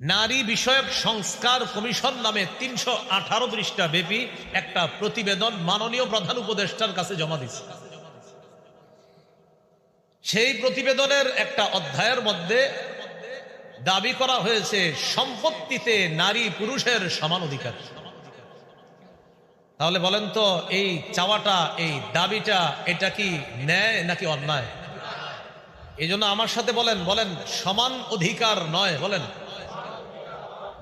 নারী বিষয়ক সংস্কার কমিশন নামে তিনশো আঠারো পৃষ্ঠা ব্যাপী একটা প্রতিবেদন মাননীয় প্রধান উপদেষ্টার কাছে জমা দিচ্ছে সেই প্রতিবেদনের একটা অধ্যায়ের মধ্যে দাবি করা হয়েছে, সম্পত্তিতে নারী পুরুষের সমান অধিকার। তাহলে বলেন তো, এই চাওয়াটা, এই দাবিটা, এটা কি ন্যায় নাকি অন্যায়? এই আমার সাথে বলেন বলেন, সমান অধিকার নয়, বলেন।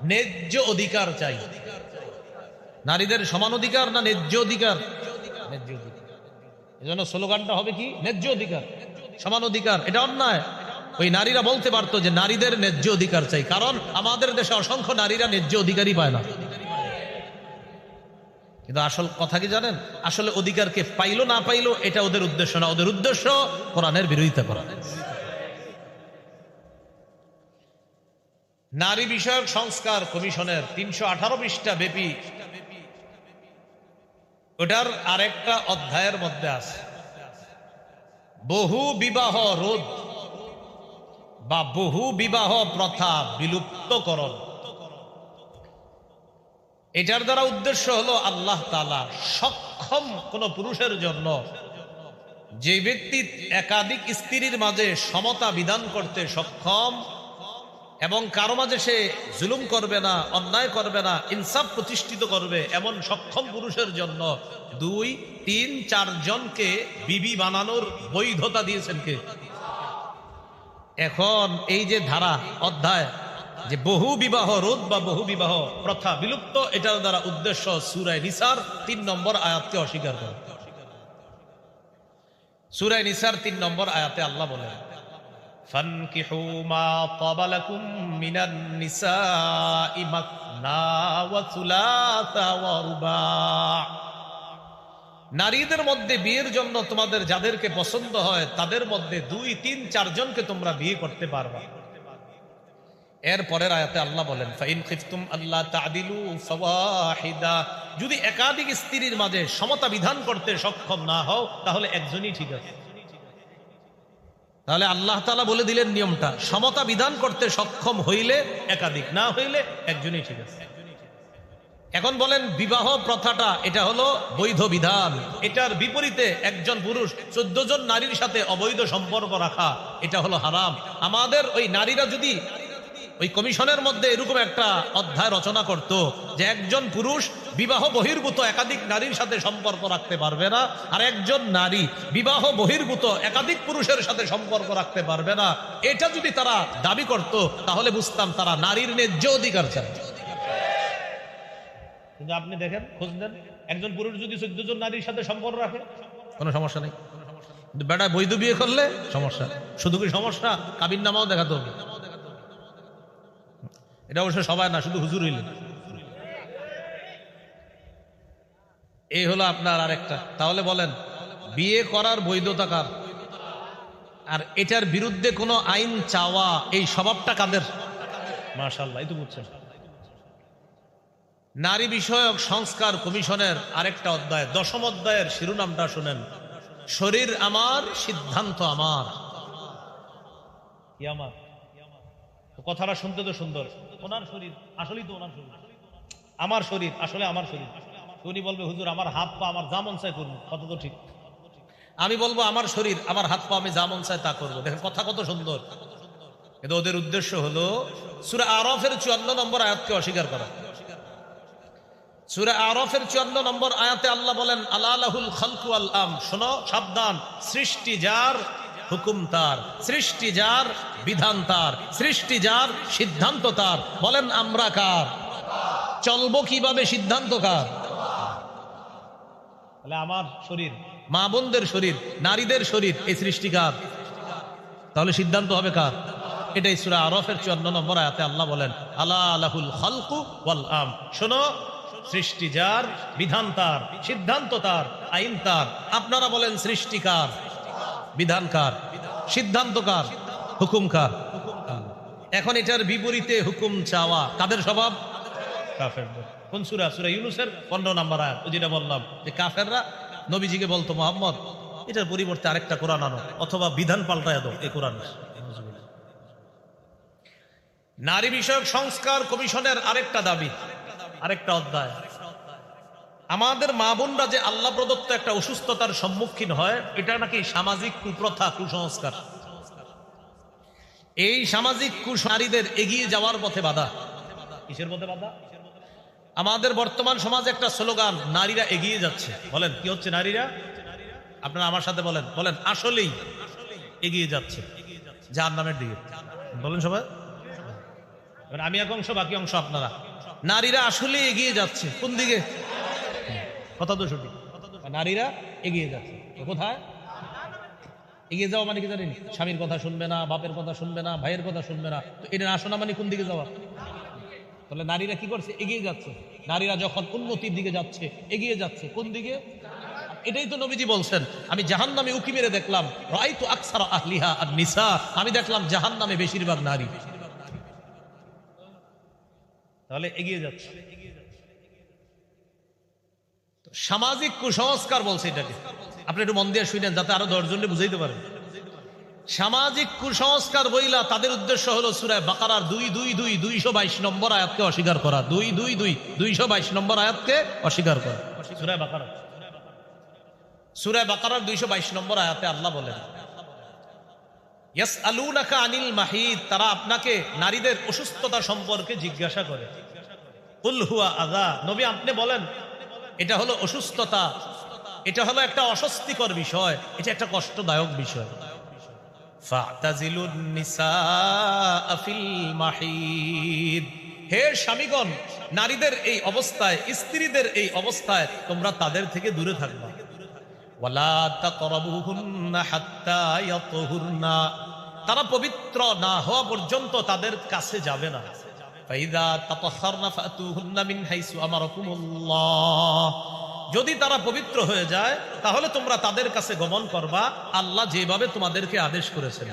ন্যায্য অধিকার চাই। নারীদের সমান অধিকার না ন্যায্য অধিকার? ন্যায্য অধিকার। এই জন্য স্লোগানটা হবে কি? ন্যায্য অধিকার। সমান অধিকার। এটা অন্যায়। ওই নারীরা বলতে পারতো যে নারীদের ন্যায্য অধিকার চাই। কারণ আমাদের দেশে অসংখ্য নারীরা ন্যায্য অধিকারই পায় না। কিন্তু আসল কথা কি জানেন? আসলে অধিকারকে পাইলো না পাইলো, এটা ওদের উদ্দেশ্য না। ওদের উদ্দেশ্য কোরআনের বিরোধিতা করা। নারী বিষয়ক সংস্কার কমিশনের তিনশো আঠারো পৃষ্ঠা ব্যাপী ওটার আরেকটা অধ্যায়ের মধ্যে আছে। বহু বিবাহ রোধ বা বহু বিবাহ প্রথা বিলুপ্তকরণ। এটার দ্বারা উদ্দেশ্য হলো আল্লাহ তালা সক্ষম কোন পুরুষের জন্য যে ব্যক্তি একাধিক স্ত্রীর মাঝে সমতা বিধান করতে সক্ষম এবং কারও মাঝে সে জুলুম করবে না, অন্যায় করবে না, ইনসাফ প্রতিষ্ঠিত করবে এমন সক্ষম পুরুষের জন্য দুই, তিন, চার জনকে বিবি বানানোর বৈধতা দিয়েছেন কে? এখন এই যে ধারা, অধ্যায়, যে বহু বিবাহ, রোধ বা বহু বিবাহ প্রথা বিলুপ্ত, এটার দ্বারা উদ্দেশ্য সুরায় নিসার তিন নম্বর আয়াতকে অস্বীকার করে। সুরায় নিসার তিন নম্বর আয়াতে আল্লাহ বলেন فانكحوا ما طاب لكم من النساء مثنى وثلاث ورباع নারীদের মধ্যে বিয়ের জন্য তোমাদের যাদেরকে পছন্দ হয় তাদের মধ্যে দুই তিন চারজনকে তোমরা বিয়ে করতে পারবা এর পরের আয়াতে আল্লাহ বলেন ফাইন খিফতুম আল্লাহ তাদিলু ফাওয়াহিদা যদি একাধিক স্ত্রীর মাঝে সমতা বিধান করতে সক্ষম না হও তাহলে একজনই ঠিক আছে তাহলে আল্লাহ তালা বলে দিলেন নিয়মটা। সমতা বিধান করতে সক্ষম হইলে, একাধিক। না হইলে একজনই ঠিক আছে। এখন বলেন, বিবাহ প্রথাটা, এটা হলো বৈধ বিধান। এটার বিপরীতে একজন পুরুষ চোদ্দ জন নারীর সাথে অবৈধ সম্পর্ক রাখা, এটা হলো হারাম। আমাদের ওই নারীরা যদি ওই কমিশনের মধ্যে এরকম একটা অধ্যায় রচনা করত যে একজন পুরুষ বিবাহ বহির্ভূত একাধিক নারীর সাথে সম্পর্ক রাখতে পারবে না, আর একজন নারী বিবাহ বহির্ভূত একাধিক পুরুষের সাথে সম্পর্ক রাখতে পারবে না। এটা যদি তারা দাবি করত, তাহলে বুঝতাম তারা নারীর ন্যায্য অধিকার চায়। কিন্তু আপনি দেখেন, খোঁজ দেন একজন পুরুষ যদি চোদ্দ জন নারীর সাথে সম্পর্ক রাখে, কোনো সমস্যা নেই। কিন্তু বেটা বৈধ বিয়ে করলে সমস্যা, শুধু কি সমস্যা? কাবির নামাও দেখাতে। হবে এটা অবশ্য সবাই না শুধু হুজুর হইলে এই হলো আপনার আরেকটা। তাহলে বলেন বিয়ে করার বৈধতা কার? আর এটার বিরুদ্ধে কোনো আইন চাওয়া এই স্বভাবটা কাদের? মার্শাল্লাহ এই তো বুঝছেন। নারী বিষয়ক সংস্কার কমিশনের আরেকটা অধ্যায় দশম অধ্যায়ের শিরোনামটা শুনেন। শরীর আমার সিদ্ধান্ত আমার? কথাটা শুনতে তো সুন্দর। আমার শরীর, আসলে আমার শরীর। উনি বলবে, হুজুর, আমার হাত পা, আমার যা মন চাই করব কত তো ঠিক। আমি বলব, আমার শরীর, আমার হাত পা, আমি যা মন চাই তা করব। দেখেন, কথা কত সুন্দর। কিন্তু ওদের উদ্দেশ্য হলো, সুরা আরফের চুয়ান্ন নম্বর আয়াতকে অস্বীকার করা। সুরা আরফের চুয়ান্ন নম্বর আয়াতে আল্লাহ বলেন, আল্লাহুল খালকু আল আম শোনো, সাবধান, সৃষ্টি যার হুকুম তার, সৃষ্টি যার, বিধান তার, সৃষ্টি যার, সিদ্ধান্ত তার। বলেন, আমরা কার? চলবো কীভাবে সিদ্ধান্ত কার? আমার শরীর, মা বোনদের শরীর, নারীদের শরীর, এই সৃষ্টিকার তাহলে সিদ্ধান্ত হবে কার? এটাই সুরা আরফের চুয়ান্ন নম্বর আয়াতে আল্লাহ বলেন আল্লাহ আলাহুল খালকু ওয়াল আম। শোনো, সৃষ্টি যার, বিধান তার, সিদ্ধান্ত তার, আইন তার। আপনারা বলেন সৃষ্টিকার বিধানকার, সিদ্ধান্তকার, হুকুমকার। এখন এটার বিপরীতে হুকুম চাওয়া কাদের স্বভাব? কোন সুরা? সুরা ইউনুসের পনেরো নাম্বার আয়াত। যেটা বললাম যে কাফেররা নবীজিকে বলতো, মোহাম্মদ, এটার পরিবর্তে আরেকটা কোরআন আনো অথবা বিধান পাল্টায় দাও এই কোরআন। নারী বিষয়ক সংস্কার কমিশনের আরেকটা দাবি, আরেকটা অধ্যায়। আমাদের মা বোনরা যে আল্লাহ প্রদত্ত একটা অসুস্থতার সম্মুখীন হয়, এটা নাকি সামাজিক কুপ্রথা, কুসংস্কার? এই সামাজিক কুশ নারীদের এগিয়ে যাওয়ার পথে বাধা। কিসের পথে বাধা? আমাদের বর্তমান সমাজে একটা স্লোগান, নারীরা এগিয়ে যাচ্ছে। বলেন, কি হচ্ছে নারীরা? আপনারা আমার সাথে বলেন বলেন, আসলেই এগিয়ে যাচ্ছে। যার নামের দিকে। বলেন সবাই। আমি এক অংশ, বাকি অংশ আপনারা। নারীরা আসলে এগিয়ে যাচ্ছে। কোন দিকে? কথা তো সঠিক নারীরা এগিয়ে যাচ্ছে। কোথায়? এগিয়ে যাওয়া মানে কি জানেন? স্বামীর কথা শুনবে না, বাপের কথা শুনবে না, ভাইয়ের কথা শুনবে না। তো এটা না শোনা মানে কোন দিকে যাওয়া? তাহলে নারীরা কি করছে? এগিয়ে যাচ্ছে। নারীরা যখন উন্নতির দিকে যাচ্ছে, এগিয়ে যাচ্ছে, কোন দিকে? এটাই তো নবীজি বলছেন। আমি জাহান নামে উকি মেরে দেখলাম। রাই তো আকসার আহলিহা আর নিসা আমি দেখলাম জাহান নামে বেশিরভাগ নারী। তাহলে এগিয়ে যাচ্ছে। সামাজিক কুসংস্কার বলছে এটাকে। আপনি একটু মন দিয়ে শুনেন যাতে আরও দশজনকে বুঝাইতে পারেন সামাজিক কুসংস্কার বইলা তাদের উদ্দেশ্য হলো সুরায় বাকারার দুই দুই দুই, দুইশো বাইশ নম্বর আয়াতকে অস্বীকার করা। দুই দুই দুই, দুইশো বাইশ নম্বর আয়াতকে অস্বীকার করা। সুরায় বাকারা। সুরায় বাকারার দুইশো বাইশ নম্বর আয়াতে আল্লাহ বলেন ইয়াস আলুনাকা আনিল মাহিদ তারা আপনাকে নারীদের অসুস্থতা সম্পর্কে জিজ্ঞাসা করে। কুল হুয়া আদা নবী আপনি বলেন এটা হলো অসুস্থতা। এটা হলো একটা অস্বস্তিকর বিষয়। এটা একটা কষ্টদায়ক বিষয়। হে স্বামীগণ, নারীদের এই অবস্থায়, স্ত্রীদের এই অবস্থায় তোমরা তাদের থেকে দূরে থাকবা। তারা পবিত্র না হওয়া পর্যন্ত তাদের কাছে যাবে না। ফাইদা যদি তারা পবিত্র হয়ে যায়, তাহলে তোমরা তাদের কাছে গমন করবা, আল্লাহ যেভাবে তোমাদেরকে আদেশ করেছেন।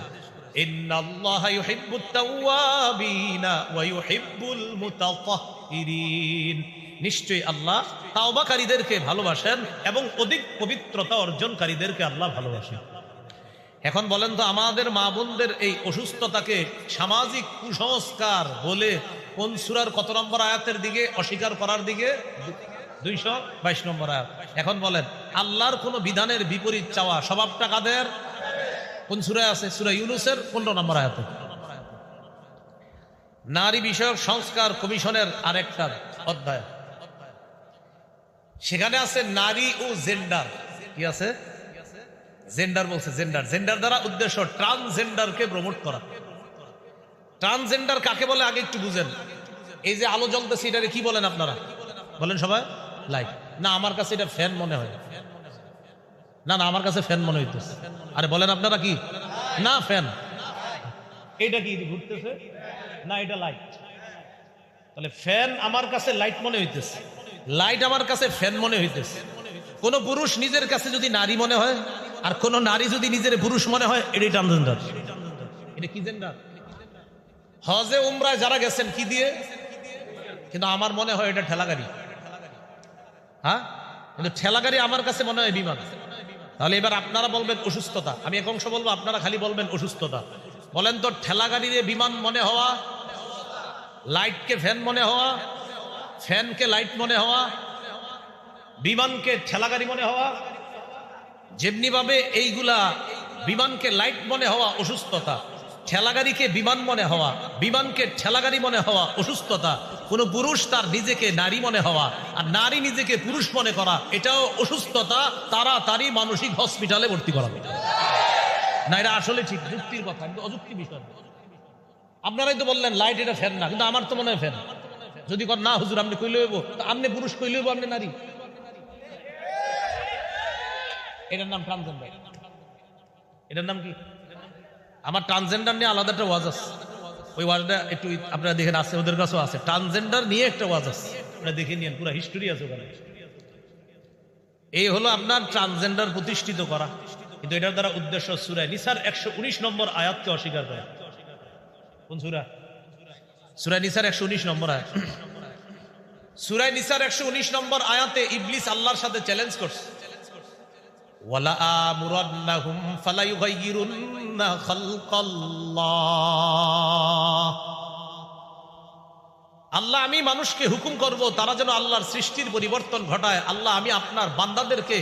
নিশ্চয়ই আল্লাহ তাওবাকারীদেরকে ভালোবাসেন এবং অধিক পবিত্রতা অর্জনকারীদেরকে আল্লাহ ভালোবাসেন। এখন বলেন তো আমাদের মা বোনদের এই অসুস্থতাকে সামাজিক কুসংস্কার বলে কোন সুরার কত নম্বর আয়াতের দিকে অস্বীকার করার দিকে? দুইশো বাইশ নম্বর আয়াত। এখন বলেন, আল্লাহর কোন বিধানের বিপরীত চাওয়া স্বভাবটা কাদের? কোন সুরায় আছে? সুরা ইউনুসের পনেরো নম্বর আয়াতে। নারী বিষয়ক সংস্কার কমিশনের আরেকটা অধ্যায়। সেখানে আছে নারী ও জেন্ডার। কি আছে? জেন্ডার বলছে জেন্ডার জেন্ডার দ্বারা উদ্দেশ্য ট্রান্সজেন্ডারকে প্রমোট করা। ট্রান্সজেন্ডার কাকে বলে আগে একটু বুঝেন। এই যে আলো জ্বলতেছে, এটারে কি বলেন আপনারা? বলেন সবাই। লাইট না, আমার কাছে এটা ফ্যান মনে হয়। না না, আমার কাছে ফ্যান মনে হইতেছে। আরে, বলেন আপনারা কি? না ফ্যান এটা কি ঘুরতেছে? না, এটা লাইট তাহলে ফ্যান আমার কাছে লাইট মনে হইতেছে। লাইট আমার কাছে ফ্যান মনে হইতেছে। কোন পুরুষ নিজের কাছে যদি নারী মনে হয় আর কোন নারী যদি নিজের পুরুষ মনে হয়, এটাই ট্রান্সজেন্ডার এটা কি জেন্ডার? হজে, উমরায় যারা গেছেন কি দিয়ে? কিন্তু আমার মনে হয় এটা ঠেলা গাড়ি হ্যাঁ? কিন্তু ঠেলা গাড়ি আমার কাছে মনে হয় বিমান। তাহলে এবার আপনারা বলবেন অসুস্থতা। আমি এক অংশ বলব, আপনারা খালি বলবেন অসুস্থতা। বলেন তো ঠেলা গাড়িরে বিমান মনে হওয়া, লাইটকে ফ্যান মনে হওয়া, ফ্যানকে লাইট মনে হওয়া, বিমানকে ঠেলা গাড়ি মনে হওয়া যেমনি ভাবে এইগুলা বিমানকে লাইট মনে হওয়া অসুস্থতা, ঠেলাগাড়িকে বিমান মনে হওয়া, বিমানকে ঠেলাগাড়ি মনে হওয়া অসুস্থতা, কোন পুরুষ তার নিজেকে নারী মনে হওয়া, আর নারী নিজেকে পুরুষ মনে করা, এটাও অসুস্থতা তাড়াতাড়ি মানসিক হসপিটালে ভর্তি করা না, এটা আসলে ঠিক, যুক্তির কথা, কিন্তু অযুক্তি বিষয়। আপনারাই তো বললেন, লাইট এটা ফ্যান না। কিন্তু আমার তো মনে হয় ফ্যান। যদি কর, না হুজুর, আপনি কইলে হইব। আপনি পুরুষ কইলে হইব, আপনি নারী? এটার নাম ট্রান্সজেন্ডার এটার নাম কি? আমার ট্রান্সজেন্ডার নিয়ে আলাদা একটা ওয়াজ আছে। ওই ওয়াজটা একটু আপনারা দেখেন, আছে, ওদের কাছেও আছে। ট্রান্সজেন্ডার নিয়ে একটা ওয়াজ আছে। আপনারা দেখে নিন পুরো হিস্টোরি আছে ওখানে। এই হলো আপনার ট্রান্সজেন্ডার প্রতিষ্ঠিত করা। কিন্তু এটার দ্বারা উদ্দেশ্য সুরায় নিসার একশো উনিশ নম্বর আয়াতকে অস্বীকার করা। কোন সুরা? সুরায় নিসার একশো উনিশ নম্বর আয়াত। সুরায় নিসার একশো উনিশ নম্বর আয়াতে ইবলিস আল্লাহর সাথে চ্যালেঞ্জ করছে। وَلَآمُرَنَّهُمْ فَلَيُغَيِّرُنَّ خَلْقَ اللَّهِ আল্লাহ আমি মানুষকে হুকুম করব তারা যেন আল্লাহর সৃষ্টির পরিবর্তন ঘটায় আল্লাহ আমি আপনার বান্দাদেরকে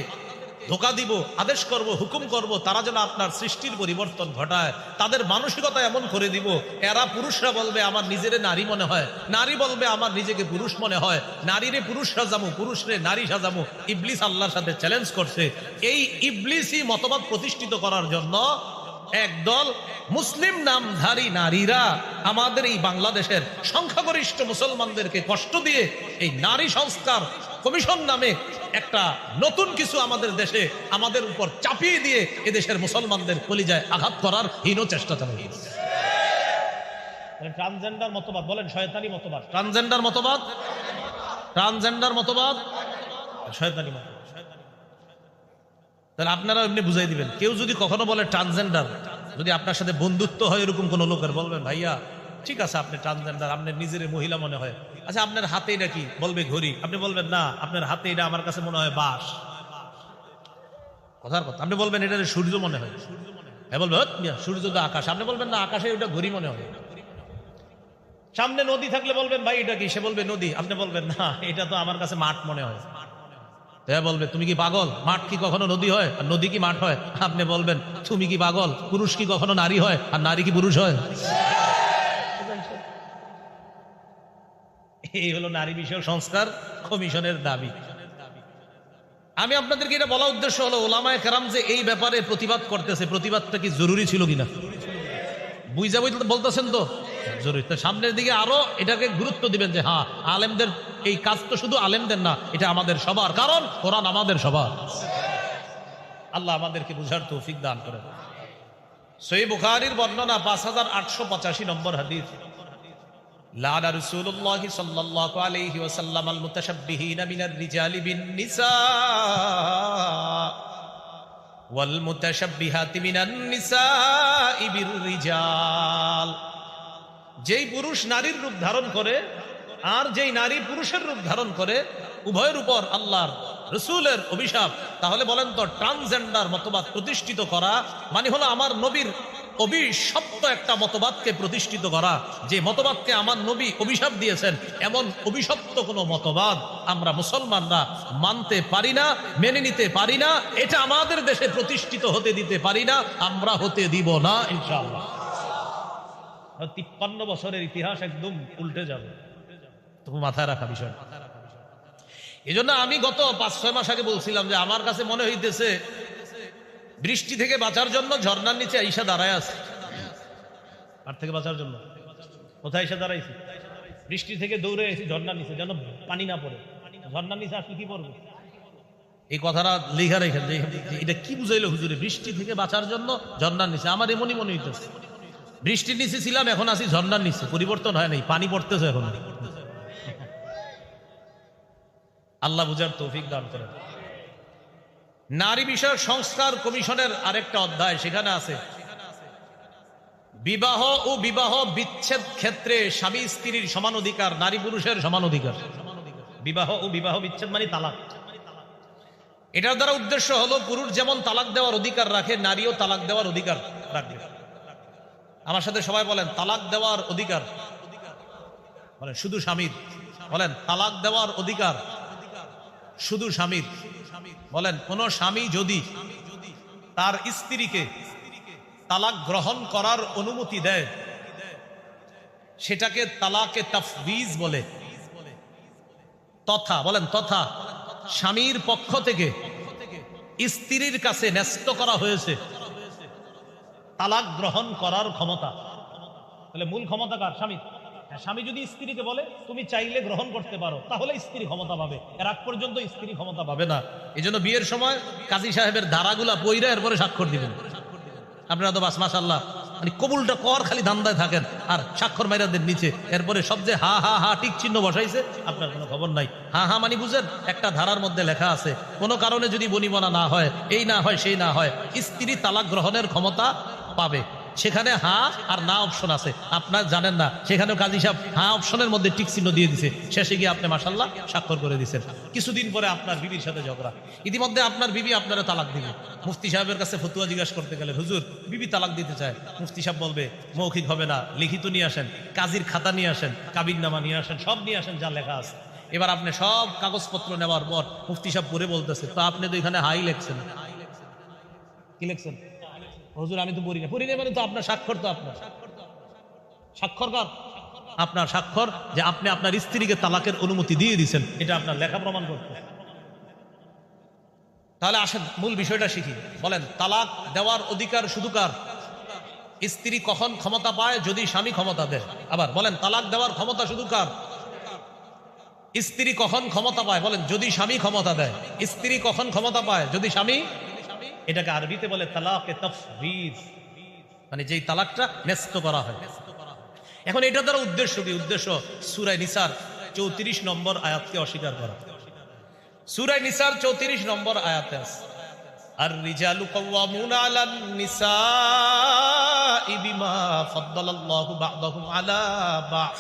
ধোকা দিব, আদেশ করব, হুকুম করব, তারা যেন আপনার সৃষ্টির পরিবর্তন ঘটায়, তাদের মানসিকতা এমন করে দিব, এরা পুরুষরা বলবে, আমার নিজেরে নারী মনে হয়। নারী বলবে, আমার নিজেকে পুরুষ মনে হয়। নারীরে পুরুষ সাজামু, পুরুষরে নারী সাজামু, ইবলিস আল্লাহর সাথে চ্যালেঞ্জ করছে। এই ইবলিসই মতবাদ প্রতিষ্ঠিত করার জন্য একদল মুসলিম নামধারী নারীরা আমাদের এই বাংলাদেশের সংখ্যাগরিষ্ঠ মুসলমানদেরকে কষ্ট দিয়ে এই নারী সংস্কার কমিশন নামে একটা নতুন কিছু আমাদের দেশে আমাদের উপর চাপিয়ে দিয়ে এদেশের মুসলমানদের কলিজায় আঘাত করার হীন চেষ্টা চালিয়ে ট্রান্সজেন্ডার মতবাদ বলেন শয়তানি মতবাদ। ট্রান্সজেন্ডার মতবাদ? ট্রান্সজেন্ডার মতবাদ? শয়তানি মতবাদ। তাহলে আপনারা এমনি বুঝাই দিবেন। কেউ যদি কখনো বলে ট্রান্সজেন্ডার যদি আপনার সাথে বন্ধুত্ব হয় এরকম কোন লোকের, বলবেন, ভাইয়া, ঠিক আছে, আপনি ট্রান্সজেন্ডার আপনার নিজের মহিলা মনে হয়। আচ্ছা আপনার হাতে এটা কি? বলবে ঘড়ি। আপনি বলবেন, না, আপনার হাতে এটা আমার কাছে মনে হয় বাস কথার কথা। আপনি বলবেন এটা সূর্য মনে হয়। হ্যাঁ বলবে "হৎ সূর্য তো আকাশ। আপনি বলবেন, না, আকাশে ওটা ঘড়ি মনে হয়। সামনে নদী থাকলে বলবেন, ভাই, এটা কি? সে বলবে, নদী। আপনি বলবেন, না, এটা তো আমার কাছে মাঠ মনে হয়। হ্যাঁ বলবে, তুমি কি পাগল? মাঠ কি কখনো নদী হয়? আর নদী কি মাঠ হয়? আপনি বলবেন, তুমি কি পাগল? পুরুষ কি কখনো নারী হয়? আর নারী কি পুরুষ হয়? এই হলো নারী বিষয়ক সংস্কার কমিশনের দাবি। আমি আপনাদেরকে এটা বলা উদ্দেশ্য হলো, ওলামায় কেরাম যে এই ব্যাপারে প্রতিবাদ করতেছে, প্রতিবাদটা কি জরুরি ছিল কিনা? বুঝা বুঝতে বলতেছেন তো? জরুরি। সামনের দিকে আরও এটাকে গুরুত্ব দিবেন যে হ্যাঁ আলেমদের এই কাজ তো শুধু আলেমদের না, এটা আমাদের সবার, কারণ কোরআন আমাদের সবার। আল্লাহ আমাদেরকে বুঝার তৌফিক দান করেন। সই বুখারির বর্ণনা পাঁচ হাজার আটশো পঁচাশি নম্বর হাদিস। আল মিনার নিসা ওয়াল মিনান যেই পুরুষ নারীর রূপ ধারণ করে আর যেই নারী পুরুষের রূপ ধারণ করে, উভয়ের উপর আল্লাহর রসুলের অভিশাপ, তাহলে বলেন তো ট্রান্সজেন্ডার মতবাদ প্রতিষ্ঠিত করা মানে হলো আমার নবীর অভিশপ্ত একটা মতবাদকে প্রতিষ্ঠিত করা। যে মতবাদকে আমার নবী অভিশাপ দিয়েছেন, এমন অভিশপ্ত কোনো মতবাদ আমরা মুসলমানরা মানতে পারি না, মেনে নিতে পারি না, এটা আমাদের দেশে প্রতিষ্ঠিত হতে দিতে পারি না, আমরা হতে দিব না, ইনশাআল্লাহ। তিপ্পান্ন বছরের ইতিহাস একদম উল্টে যাবে। তুমি মাথায় রাখা বিষয়। এই জন্য আমি গত পাঁচ, ছয় মাস আগে বলছিলাম যে আমার কাছে মনে হইতেছে, বৃষ্টি থেকে বাঁচার জন্য ঝর্ণার নিচে আইসা দাঁড়ায় আছে। আর থেকে বাঁচার জন্য? কোথায় এসে দাঁড়াইছি? বৃষ্টি থেকে দৌড়ে এসে ঝর্ণার নিচে, যেন পানি না পড়ে। ঝর্ণার নিচে আসলে কি পড়বে? এই কথাটা লেখা রেখেন যে এটা কি বুঝাইলো হুজুরে? বৃষ্টি থেকে বাঁচার জন্য ঝর্ণার নিচে। আমার এমনই মনে হইতেছে। বৃষ্টির নিচে ছিলাম, এখন আছি ঝর্ণার নিচে। পরিবর্তন হয় নাই, পানি পড়তেছে এখন। আল্লাহ বুঝার তৌফিক দান করেন। নারী বিষয়ক সংস্কার কমিশনের আরেকটা অধ্যায় সেখানে আছে। বিবাহ ও বিবাহ বিচ্ছেদ ক্ষেত্রে স্বামী স্ত্রীর সমান অধিকার, নারী পুরুষের সমান অধিকার। বিবাহ ও বিবাহ বিচ্ছেদ মানে তালাক। এটার দ্বারা উদ্দেশ্য হলো পুরুষ যেমন তালাক দেওয়ার অধিকার রাখে, নারীও তালাক দেওয়ার অধিকার রাখবে। আমার সাথে সবাই বলেন, তালাক দেওয়ার অধিকার। বলেন, শুধু স্বামীর। বলেন, তালাক দেওয়ার অধিকার। শুধু স্বামীর বলেন, কোন স্বামী যদি তার স্ত্রীকে তালাক গ্রহণ করার অনুমতি দেয়, সেটাকে তালাকে তাফবিজ বলে। তথা, বলেন, তথা স্বামীর পক্ষ থেকে স্ত্রীর কাছে ন্যস্ত করা হয়েছে তালাক গ্রহণ করার ক্ষমতা। তাহলে মূল ক্ষমতা কার? স্বামী হ্যাঁ, স্বামী যদি স্ত্রীকে বলে তুমি চাইলে গ্রহণ করতে পারো তাহলে স্ত্রী ক্ষমতা পাবে। এর আগ পর্যন্ত স্ত্রী ক্ষমতা পাবে না। এই জন্য বিয়ের সময় কাজী সাহেবের ধারাগুলা পইরা এরপরে স্বাক্ষর দিবেন। আপনারা তো বাস মাসাল্লাহ মানে কবুলটা কর খালি ধান্দায় থাকেন আর স্বাক্ষর মাইরাদের নিচে। এরপরে সব যে হা হা হা টিক চিহ্ন বসাইছে আপনার কোনো খবর নাই। হা হা মানে বুঝেন একটা ধারার মধ্যে লেখা আছে কোনো কারণে যদি বনিবনা না হয় এই না হয় সেই না হয় স্ত্রী তালাক গ্রহণের ক্ষমতা পাবে। সেখানে হা আর না অপশন আছে। আপনার জানেন না, সেখানেও কাজী সাহেব হা অপশনের মধ্যে টিক চিহ্ন দিয়ে দিছে। শেষে গিয়ে আপনি মাসাল্লাহ স্বাক্ষর করে দিচ্ছেন কিছুদিন পরে আপনার বিবির সাথে ঝগড়া। ইতিমধ্যে আপনার বিবি আপনারা তালাক দিবে। মুফতি সাহেবের কাছে ফতুয়া জিজ্ঞাসা করতে গেলে, হুজুর, বিবি তালাক দিতে চায়। মুফতি সাহেব বলবে, মৌখিক হবে না, লিখিত নিয়ে আসেন, কাজীর খাতা নিয়ে আসেন কাবির নামা নিয়ে আসেন, সব নিয়ে আসেন, যা লেখা আছে। এবার আপনি সব কাগজপত্র নেওয়ার পর মুফতি সাহেব পরে বলতেছে, তো আপনি তো এখানে হাই লেখছেন। কি লেখছেন? হুজুর, আমি তো পড়ি না। পড়ি মানে তো আপনার স্বাক্ষর তো আপনার। স্বাক্ষর কার? আপনার স্বাক্ষর যে আপনি আপনার স্ত্রীকে তালাকের অনুমতি দিয়ে দিয়েছেন, এটা আপনার লেখা প্রমাণ করতে। তাহলে আসেন, মূল বিষয়টা শিখি। বলেন, তালাক দেওয়ার অধিকার শুধু কার? স্ত্রী কখন ক্ষমতা পায়? যদি স্বামী ক্ষমতা দেয়। আবার বলেন, তালাক দেওয়ার ক্ষমতা শুধু কার? স্ত্রী কখন ক্ষমতা পায়? বলেন, যদি স্বামী ক্ষমতা দেয়। স্ত্রী কখন ক্ষমতা পায়? যদি স্বামী এটাকে আরবিতে বলে তালাকে তফবিজ মানে যেই তালাকটা ন্যস্ত করা হয়। এখন এটা দ্বারা উদ্দেশ্য কি? উদ্দেশ্য সুরাই নিসার চৌত্রিশ নম্বর আয়াতকে অস্বীকার করা। সুরাই নিসার চৌত্রিশ নম্বর আয়াতে আছে আর রিজালু কওয়ামুনা আলান নিসাই বিমা ফাদ্দালাল্লাহু বা'দাহুম আলা বা'দ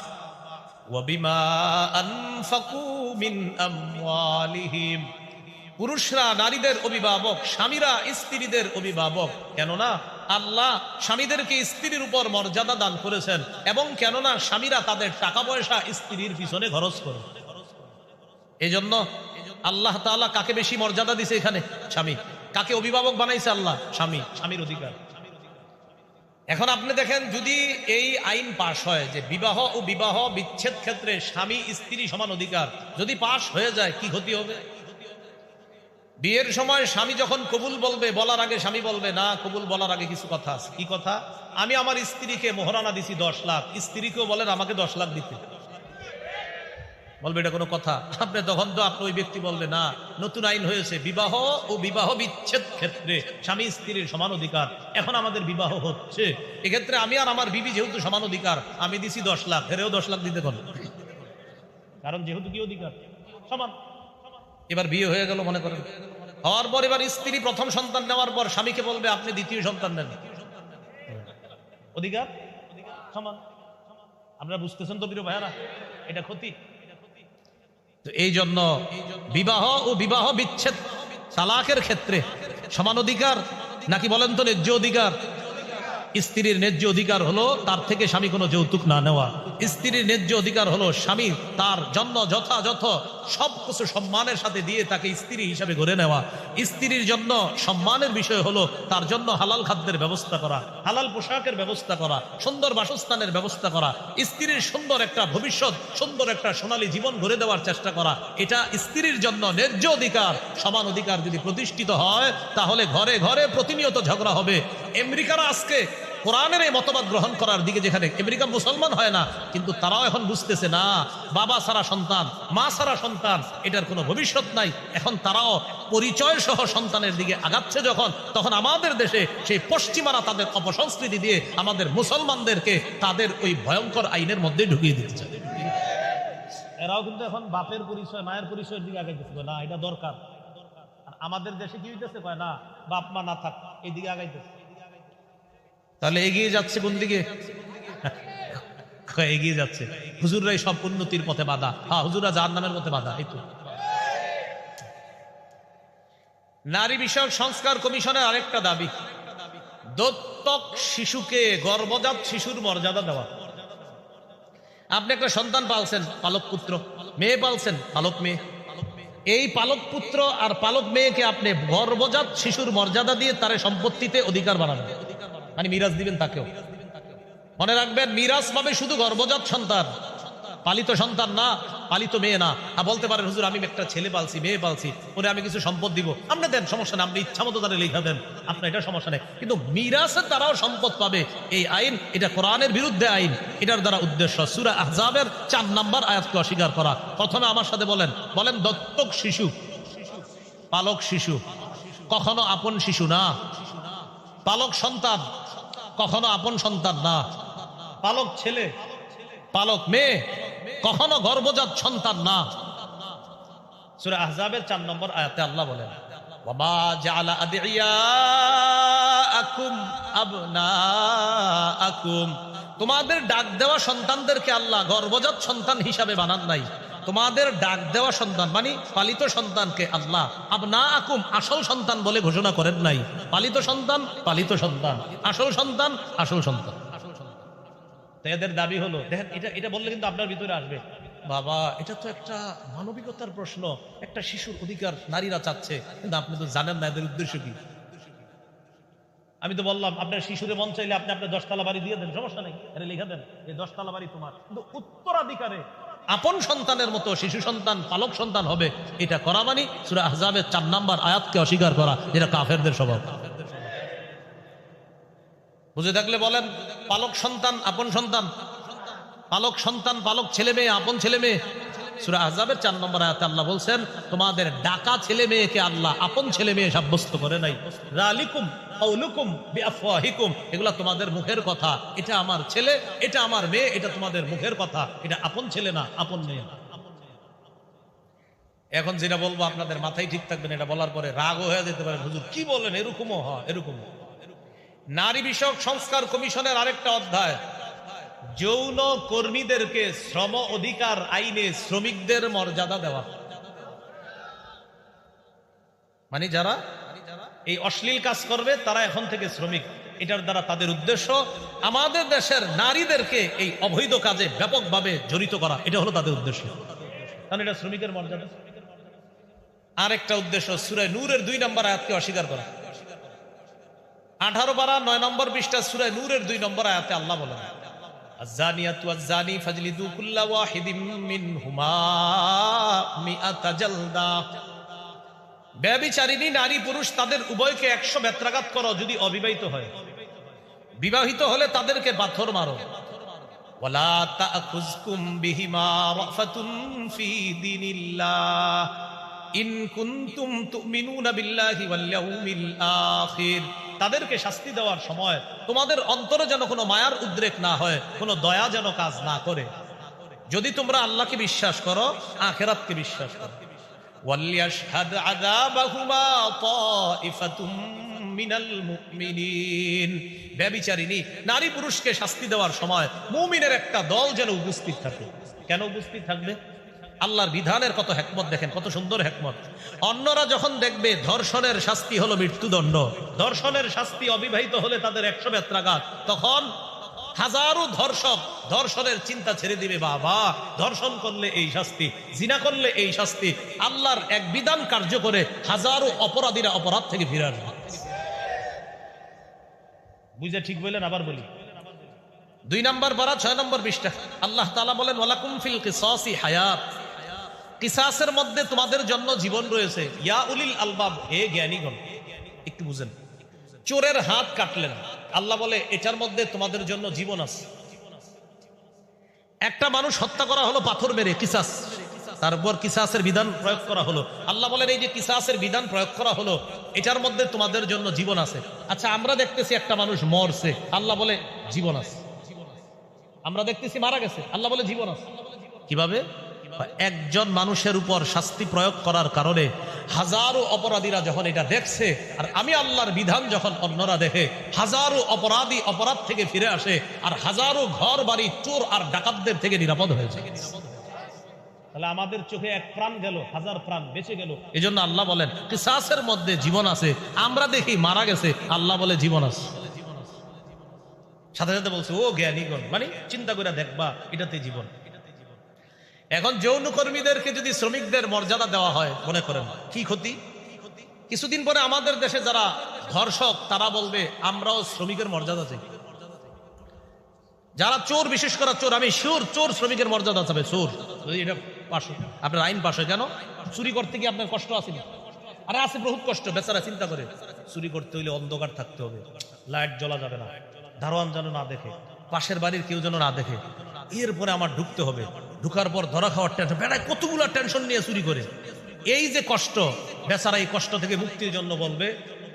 ওয়া বিমা আনফাকু মিন আমওয়ালিহিম। পুরুষরা নারীদের অভিভাবক, স্বামীরা স্ত্রীদের অভিভাবক। কেননা আল্লাহ স্বামীদেরকে স্ত্রীর উপর মর্যাদা দান করেছেন এবং কেননা স্বামীরা তাদের টাকা পয়সা স্ত্রীর পিছনে খরচ করে এই জন্য আল্লাহ তাআলা কাকে বেশি মর্যাদা দিছে এখানে? স্বামী। কাকে অভিভাবক বানাইছে আল্লাহ? স্বামী। স্বামীর অধিকার। এখন আপনি দেখেন, যদি এই আইন পাশ হয় যে বিবাহ ও বিবাহ বিচ্ছেদ ক্ষেত্রে স্বামী স্ত্রী সমান অধিকার, যদি পাশ হয়ে যায়, কি ক্ষতি হবে? বিয়ের সময় স্বামী যখন কবুল বলবে, বলার আগে স্বামী বলবে, না, কবুল বলার আগে কিছু কথা আছে। কি কথা? আমি আমার স্ত্রীকে মোহরানা দিছি দশ লাখ। স্ত্রীকেও বলেন, আমাকে দশ লাখ দিতে। বলবে, এটা কোনো কথা? আপনি তখন তো আপনি ওই ব্যক্তি বলবে, না, নতুন আইন হয়েছে, বিবাহ ও বিবাহ বিচ্ছেদ ক্ষেত্রে স্বামী স্ত্রীর সমান অধিকার। এখন আমাদের বিবাহ হচ্ছে। এক্ষেত্রে আমি আর আমার বিবি যেহেতু সমান অধিকার, আমি দিছি দশ লাখ এরেও দশ লাখ দিতে কারণ যেহেতু কি অধিকার? সমান। এবার বিয়ে হয়ে গেল, মনে করেন। হওয়ার পর এবার স্ত্রী প্রথম সন্তান নেওয়ার পর স্বামীকে বলবে, আপনি দ্বিতীয় সন্তান নেন। অধিকার? সমান। আপনারা বুঝতেছেন তো প্রিয় ভাইয়ারা? এটা ক্ষতি। তো এই জন্য বিবাহ ও বিবাহ বিচ্ছেদ তালাকের ক্ষেত্রে সমান অধিকার, নাকি বলেন তো ন্যায্য অধিকার? স্ত্রীর ন্যায্য অধিকার হলো তার থেকে স্বামী কোনো যৌতুক না নেওয়া। স্ত্রীর ন্যায্য অধিকার হলো স্বামী তার জন্য যথাযথ সব কিছু সম্মানের সাথে দিয়ে তাকে স্ত্রী হিসাবে গড়ে নেওয়া। স্ত্রীর জন্য সম্মানের বিষয় হলো তার জন্য হালাল খাদ্যের ব্যবস্থা করা, হালাল পোশাকের ব্যবস্থা করা, সুন্দর বাসস্থানের ব্যবস্থা করা। স্ত্রীর সুন্দর একটা ভবিষ্যৎ, সুন্দর একটা সোনালী জীবন গড়ে দেওয়ার চেষ্টা করা। এটা স্ত্রীর জন্য ন্যায্য অধিকার। সমান অধিকার যদি প্রতিষ্ঠিত হয়, তাহলে ঘরে ঘরে প্রতিনিয়ত ঝগড়া হবে। আমেরিকারা আজকে কোরআনের এই মতবাদ গ্রহণ করার দিকে যেখানে আমেরিকা মুসলমান হয় না, কিন্তু তারাও এখন বুঝতেছে, না, বাবা সারা সন্তান, মা সারা সন্তান, এটার কোনো ভবিষ্যৎ নাই। এখন তারাও পরিচয় সহ সন্তানের দিকে আগাচ্ছে যখন, তখন আমাদের দেশে সেই পশ্চিমারা তাদের অপসংস্কৃতি দিয়ে আমাদের মুসলমানদেরকে তাদের ওই ভয়ঙ্কর আইনের মধ্যে ঢুকিয়ে দিতে চায়। এরাও কিন্তু এখন বাপের পরিচয়, মায়ের পরিচয়ের দিকে আগাইতেছে না, এটা দরকার। আমাদের দেশে কি হইতেছে, কয়, না, বাপ, মা না থাক এইদিকে আগাইতেছে। তাহলে এগিয়ে যাচ্ছে কোন দিকে? এগিয়ে যাচ্ছে। হুজুররাই সব উন্নতির পথে বাধা। হ্যাঁ হুজুরা যার নামের পথে বাধা, এই তো। নারী বিষয়ক সংস্কার কমিশনের আরেকটা দাবি। দত্তক শিশুকে গর্ভজাত শিশুর মর্যাদা দেওয়া। আপনি একটা সন্তান পালছেন, পালক পুত্র, মেয়ে পালছেন, পালক মেয়ে। এই পালক পুত্র আর পালক মেয়েকে আপনি গর্ভজাত শিশুর মর্যাদা দিয়ে তার সম্পত্তিতে অধিকার বানাবেন। মানে মিরাজ দিবেন তাকেও। মনে রাখবেন, মিরাজ পাবে শুধু গর্ভজাত সন্তান। পালিত সন্তান না, পালিত মেয়ে না। আর বলতে পারেন, হুজুর, আমি একটা ছেলে পালছি, মেয়ে পালছি, ওরে আমি কিছু সম্পদ দিব। আপনি দেন, সমস্যা নেই, আপনি ইচ্ছা মতো তারা লেখা দেন। আপনার এটা সমস্যা নেই। কিন্তু মিরাসে তারাও সম্পদ পাবে এই আইন। এটা কোরআনের বিরুদ্ধে আইন। এটার দ্বারা উদ্দেশ্য সুরা আহজাবের চার নাম্বার আয়াতকে অস্বীকার করা। প্রথমে আমার সাথে বলেন বলেন, দত্তক শিশু, পালক শিশু, কখনো আপন শিশু না। পালক সন্তান কখনো আপন সন্তান না। পালক ছেলে, পালক মেয়ে, কখনো গর্ভজাত সন্তান না। সুরে আহজাবের চার নম্বর আয়াতে আল্লাহ বলেন বাবা জালা আকুম আকুম তোমাদের ডাক দেওয়া সন্তানদেরকে আল্লাহ গর্ভজাত সন্তান হিসাবে বানান নাই। তোমাদের ডাক দেওয়া সন্তান মানে পালিত সন্তানকে আল্লাহ আবনা আকুম আসল সন্তান বলে ঘোষণা করেন নাই। পালিত সন্তান পালিত সন্তান। আসল সন্তান আসল সন্তান। এদের দাবি হলো, দেখেন, এটা এটা বললে কিন্তু আপনার ভিতরে আসবে। বাবা, এটা তো একটা মানবিকতার প্রশ্ন। একটা শিশুর অধিকার নারীরা চাচ্ছে, কিন্তু আপনি তো জানেন না এদের উদ্দেশ্য কি। আমি তো বললাম, আপনার শিশুরে মন চাইলে আপনি আপনার দশতলা বাড়ি দিয়ে দেন, সমস্যা নেই, এটা লিখে দেন, এই দশতলা বাড়ি তোমার। কিন্তু উত্তরাধিকারে আপন সন্তানের মতো, শিশু সন্তান, পালক সন্তান হবে। এটা করা মানে সুরা আহজাবের চার নাম্বার আয়াতকে অস্বীকার করা, যেটা কাফেরদের স্বভাব। বুঝে থাকলে বলেন, পালক সন্তান, আপন সন্তান। পালক সন্তান, পালক ছেলে মেয়ে, আপন ছেলে মেয়ে। সুরা আহজাবের চার নম্বর আয়াতে আল্লাহ বলছেন, তোমাদের ডাকা ছেলে মেয়েকে আল্লাহ আপন ছেলে মেয়ে সাব্যস্ত করে নাই। রালিকুম এগুলা তোমাদের মুখের কথা। এটা আমার ছেলে, এটা আমার মেয়ে, এটা তোমাদের মুখের কথা। এটা আপন ছেলে না, আপন মেয়ে। এখন যেটা বলব, আপনাদের মাথায় ঠিক থাকবেন এটা বলার পরে রাগও হয়ে যেতে পারে। হুজুর, কি বলেন? এরকমও হয়, এরকমও নারী বিষয়ক সংস্কার কমিশনের আরেকটা অধ্যায়। যৌন কর্মীদেরকে শ্রম অধিকার আইনে শ্রমিকদের মর্যাদা দেওয়া। মানে যারা এই অশ্লীল কাজ করবে, তারা এখন থেকে শ্রমিক। এটার দ্বারা তাদের উদ্দেশ্য, আমাদের দেশের নারীদেরকে এই অবৈধ কাজে ব্যাপকভাবে জড়িত করা। এটা হলো তাদের উদ্দেশ্য। কারণ এটা শ্রমিকের মর্যাদা। আরেকটা উদ্দেশ্য সুরায় নূরের দুই নম্বর আয়াতকে অস্বীকার করা। আঠারো পারা নয় নম্বর পৃষ্ঠা সুরায় নূরের দুই নম্বর আয়াতে আল্লাহ বলেন الزانية والزاني فاجلدوا كل واحد منهما مئة جلدة ব্যবিচারিণী নারী পুরুষ তাদের উভয়কে একশো বেত্রাঘাত করো যদি অবিবাহিত হয় বিবাহিত হলে তাদেরকে পাথর মারো ওয়ালা তাআখুযকুম বিহিমা রাফাতুন ফি দীনিল্লাহ ইন কুনতুম তুমিনুনা বিল্লাহি ওয়াল ইয়াউমিল আখির তাদেরকে শাস্তি দেওয়ার সময় তোমাদের অন্তরে যেন কোনো মায়ার উদ্রেক না হয়, কোনো দয়া যেন কাজ না করে। যদি তোমরা আল্লাহকে বিশ্বাস করো, আখেরাতকে বিশ্বাস করো। নারী পুরুষকে শাস্তি দেওয়ার সময় মুমিনের একটা দল যেন উপস্থিত থাকে। কেন উপস্থিত থাকবে? আল্লাহর বিধানের কত হেকমত দেখেন, কত সুন্দর হেকমত। অন্যরা যখন দেখবে ধর্ষণের শাস্তি হলো মৃত্যুদণ্ড, ধর্ষণের শাস্তি অবিবাহিত হলে তাদের একশো বেত্রাঘাত তখন হাজারো ধর্ষক ধর্ষণের চিন্তা ছেড়ে দিবে, বাবা, ধর্ষণ করলে এই শাস্তি, জিনা করলে এই শাস্তি, আল্লাহর এক বিধান কার্য করে হাজারো অপরাধীরা অপরাধ থেকে ফিরে আসবে। বুঝে ঠিক বললেন, আবার বলি। দুই নম্বর পারা ছয় নম্বর পৃষ্ঠা। আল্লাহ তালা বলেন, ওয়ালাকুম ফিল কিসাসি হায়াত। কিসাসের মধ্যে তোমাদের জন্য জীবন রয়েছে। ইয়া উলিল আলবাব, হে জ্ঞানীগণ, একটু বুঝেন। চোরের হাত কাটলেন। আল্লাহ বলে, এটার মধ্যে তোমাদের জন্য জীবন আছে। একটা মানুষ হত্যা করা হলো পাথর মেরে, কিসাস। তারপর কিসাসের বিধান প্রয়োগ করা হলো। আল্লাহ বলেন, এই যে কিসাসের বিধান প্রয়োগ করা হলো, এটার মধ্যে তোমাদের জন্য জীবন আছে। আচ্ছা আমরা দেখতেছি একটা মানুষ মরছে। আল্লাহ বলে, জীবন আছে। আমরা দেখতেছি মারা গেছে। আল্লাহ বলে, জীবন আছে। কীভাবে? একজন মানুষের উপর শাস্তি প্রয়োগ করার কারণে হাজারো অপরাধীরা যখন এটা দেখছে, আর আমি আল্লাহর বিধান যখন অন্যরা দেখে, হাজারো অপরাধী অপরাধ থেকে ফিরে আসে, আর হাজারো ঘর বাড়ি চোর আর ডাকাতদের থেকে নিরাপদ হয়েছে তাহলে আমাদের চোখে এক প্রাণ গেল, হাজার প্রাণ বেঁচে গেল। এই জন্য আল্লাহ বলেন, কিসাসের মধ্যে জীবন আছে, আমরা দেখি মারা গেছে, আল্লাহ বলে জীবন আছে। সাথে সাথে বলছে, ও জ্ঞানীগণ মানে চিন্তা করে দেখবা, এটাতে জীবন। এখন যৌন কর্মীদেরকে যদি শ্রমিকদের মর্যাদা দেওয়া হয়, মনে করেন, কি ক্ষতি? কিছুদিন পরে আমাদের দেশে যারা ধর্ষক, তারা বলবে, আমরাও শ্রমিকের মর্যাদা চাই। যারা চোর, বিশেষ করে চোর, আমি শিওর চোর শ্রমিকের মর্যাদা চাবে, চোর। এটা পাশ আপনার আইন পাশ কেন? চুরি করতে গিয়ে আপনার কষ্ট আছে না আরে আছে বহুত কষ্ট, বেচারা চিন্তা করে। চুরি করতে হইলে অন্ধকার থাকতে হবে। লাইট জ্বলা যাবে না। দারোয়ান যেন না দেখে, পাশের বাড়ির কেউ যেন না দেখে। এরপরে আমার ঢুকতে হবে। ঢুকার পর ধরা খাওয়ার টেনশন বেড়ায় কতগুলো টেনশন নিয়ে চুরি করে। এই যে কষ্ট, বেচারা এই কষ্ট থেকে মুক্তির জন্য বলবে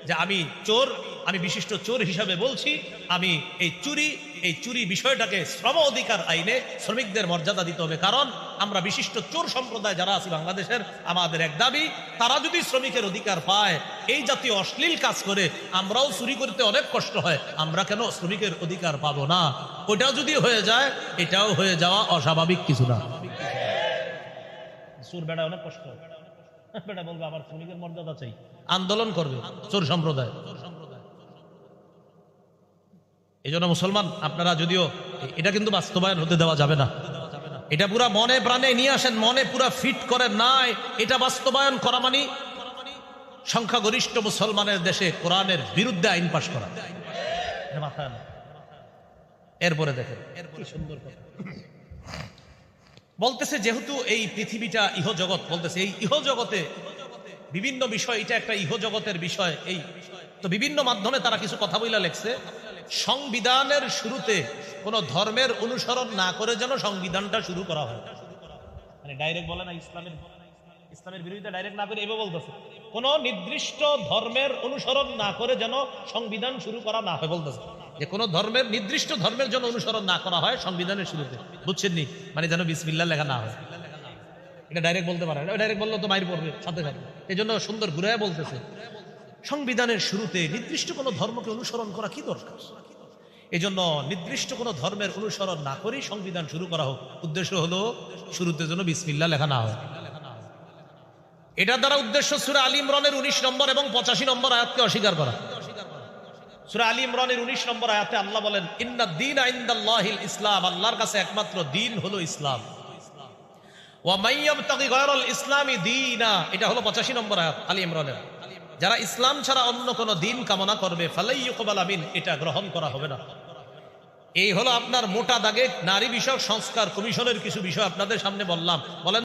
যে, আমি চোর, আমি বিশিষ্ট চোর হিসাবে বলছি, আমি এই চুরি এই চুরি বিষয়টাকে শ্রম অধিকার আইনে শ্রমিকদের মর্যাদা দিতে হবে। কারণ আমরা বিশিষ্ট চোর সম্প্রদায় যারা আছি বাংলাদেশের, আমাদের এক দাবি, তারা যদি শ্রমিকের অধিকার পায়, এই জাতীয় অশ্লীল কাজ করে আমরাও চুরি করতে অনেক কষ্ট হয়। আমরা কেন শ্রমিকের অধিকার পাবো না? ওটাও যদি হয়ে যায়, এটাও হয়ে যাওয়া অস্বাভাবিক কিছু না। চোর বেড়া অনেক কষ্ট। বেটা বলবে, আমার শ্রমিকের মর্যাদা চাই। আন্দোলন করবে চোর সম্প্রদায়। এই জন্য মুসলমান, আপনারা যদিও এটা কিন্তু বাস্তবায়ন হতে দেওয়া যাবে না। এটা পুরা মনে প্রাণে নিয়ে আসেন, মনে পুরা ফিট করেন, নাই, এটা বাস্তবায়ন করা মানে সংখ্যাগরিষ্ঠ মুসলমানের দেশে কোরআনের বিরুদ্ধে আইন পাশ করা। এরপরে দেখেন বলতেছে, যেহেতু এই পৃথিবীটা ইহজগৎ, বলতেছে, এই ইহজগতে বিভিন্ন বিষয়, এটা একটা ইহজগতের বিষয়, এই তো বিভিন্ন মাধ্যমে তারা কিছু কথা বইলা লেখছে। সংবিধানের শুরুতে কোন ধর্মের অনুসরণ না করে যেন সংবিধানটা শুরু করা হয়। মানে ডাইরেক্ট বলে না, ইসলামের ইসলামের বিরোধিতা ডাইরেক্ট না করে এভাবে বলতেছে। কোন নির্দিষ্ট ধর্মের অনুসরণ না করে যেন সংবিধান শুরু করা না হয় বলতেছে। যে কোন ধর্মের, নির্দিষ্ট ধর্মের জন্য অনুসরণ না করা হয় সংবিধানের শুরুতে। বুঝছেন নি মানে যেন বিসমিল্লা লেখা না হয়। এটা ডাইরেক্ট বলতে পারে ডাইরেক্ট বললে তো মাইর পড়বে, সাথে সাথে। এই জন্য সুন্দর ঘুরে বলতেছে। সংবিধানের শুরুতে নির্দিষ্ট কোনো ধর্মকে অনুসরণ করা কি দরকার? এই জন্য নির্দিষ্ট কোনো ধর্মের অনুসরণ না করেই সংবিধান শুরু করা হোক। উদ্দেশ্য হলো, শুরুতে যেন বিসমিল্লা লেখা না হয়। এটার দ্বারা উদ্দেশ্য সুরা আলী ইমরানের উনিশ নম্বর এবং পঁচাশি নম্বর আয়াতকে অস্বীকার করা। সুরা আলী ইমরানের উনিশ নম্বর আয়াতে আল্লাহ বলেন, ইন্না দিন আইন্দাল্লাহিল ইসলাম আল্লাহর কাছে একমাত্র দিন হলো ইসলাম। ওয়া ওয়ামাইয়াবতাগি গায়রাল ইসলামি দীনা এটা হলো 85 নম্বর আয়াত আলী ইমরানের। যারা ইসলাম ছাড়া অন্য কোনো দিন কামনা করবে ফালাইকবাল আমিন, এটা গ্রহণ করা হবে না। এই হলো আপনার মোটা দাগে নারী বিষয়ক সংস্কার কমিশনের কিছু বিষয় আপনাদের সামনে বললাম। বলেন